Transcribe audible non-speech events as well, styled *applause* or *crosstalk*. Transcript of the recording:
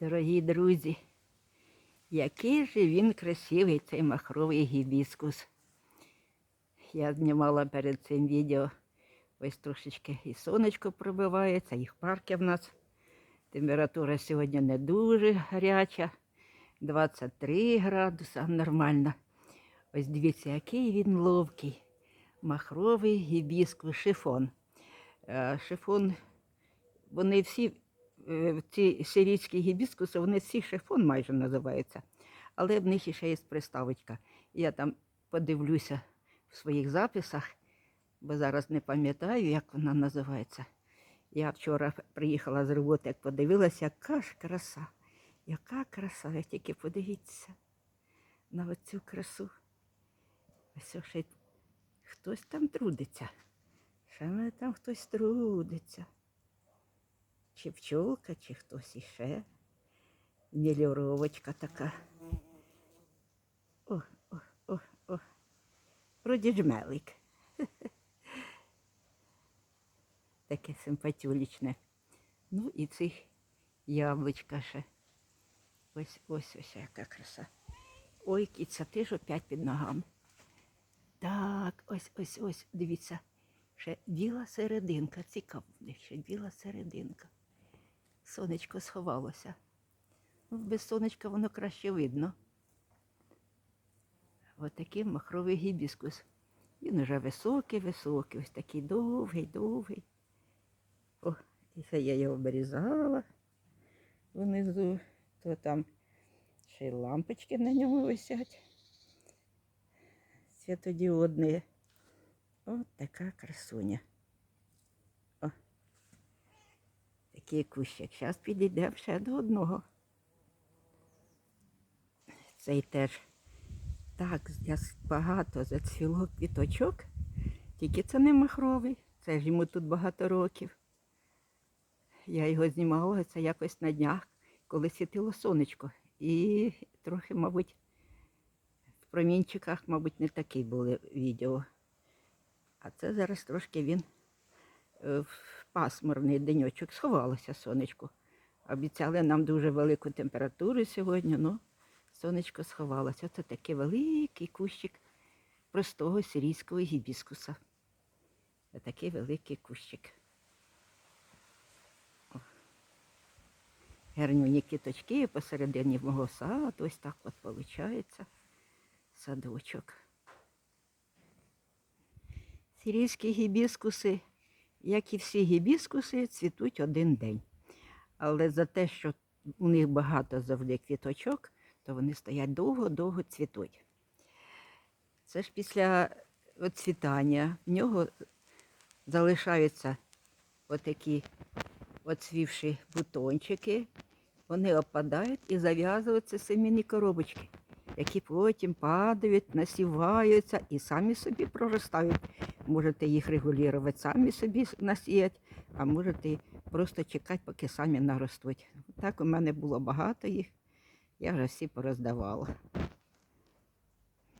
Дорогі друзі, який же він красивий, цей махровий гібіскус. Я знімала перед цим відео. Ось трошечки і сонечко пробивається, і парки в нас. Температура сьогодні не дуже гаряча, 23 градуса, нормально. Ось дивіться, який він ловкий. Махровий гібіскус, шифон. Е, Шифон, вони всі, ці сирійські гібіскуси, вони всі шифон майже називаються. Але в них ще є приставочка. Я там подивлюся в своїх записах, бо зараз не пам'ятаю, як вона називається. Я вчора приїхала з роботи, як подивилася, яка ж краса, яка краса, ви тільки подивіться на оцю красу. Ось ще хтось там трудиться. Ще там хтось трудиться. Чи пчолка, чи хтось іще. Мільоровочка така. О, о, о, о. Вроді жмелик. *laughs* Таке симпатюлічне. Ну і цих яблучка ще. Ось ось ось яка краса. Ой, кіця, ти ж опять під ногами. Так, ось ось ось, дивіться. Ще біла серединка. Цікаво, ще біла серединка. Сонечко сховалося. Ну, без сонечка воно краще видно. Ось такий махровий гібіскус. Він уже високий, високий, ось такий довгий, довгий. О, і це я його обрізала внизу, то там ще й лампочки на ньому висять. Святодіодні. От така красуня. О, такий кущик. Зараз підійдемо ще до одного. Цей теж так багато зацвіло квіточок, тільки це не махровий, це ж йому тут багато років. Я його знімала це якось на днях, коли світило сонечко. І трохи, мабуть, в промінчиках, мабуть, не такі були відео. А це зараз трошки він е, в пасмурний денечок сховалося сонечко. Обіцяли нам дуже велику температуру сьогодні, ну сонечко сховалося. Це такий великий кущик простого сирійського гібіскуса. Такий великий кущик. Гарнюні кіточки посередині мого саду. Ось так от виходить садочок. Сирійські гібіскуси, як і всі гібіскуси, цвітуть один день. Але за те, що у них багато завжди квіточок, то вони стоять довго-довго цвітуть. Це ж після цвітання в нього залишаються отакі оцвівші бутончики, вони опадають і зав'язуються семінні коробочки, які потім падають, насіваються і самі собі проростають. Можете їх регулювати, самі собі насіяти, а можете просто чекати, поки самі наростуть. Так у мене було багато їх, я вже всі пороздавала.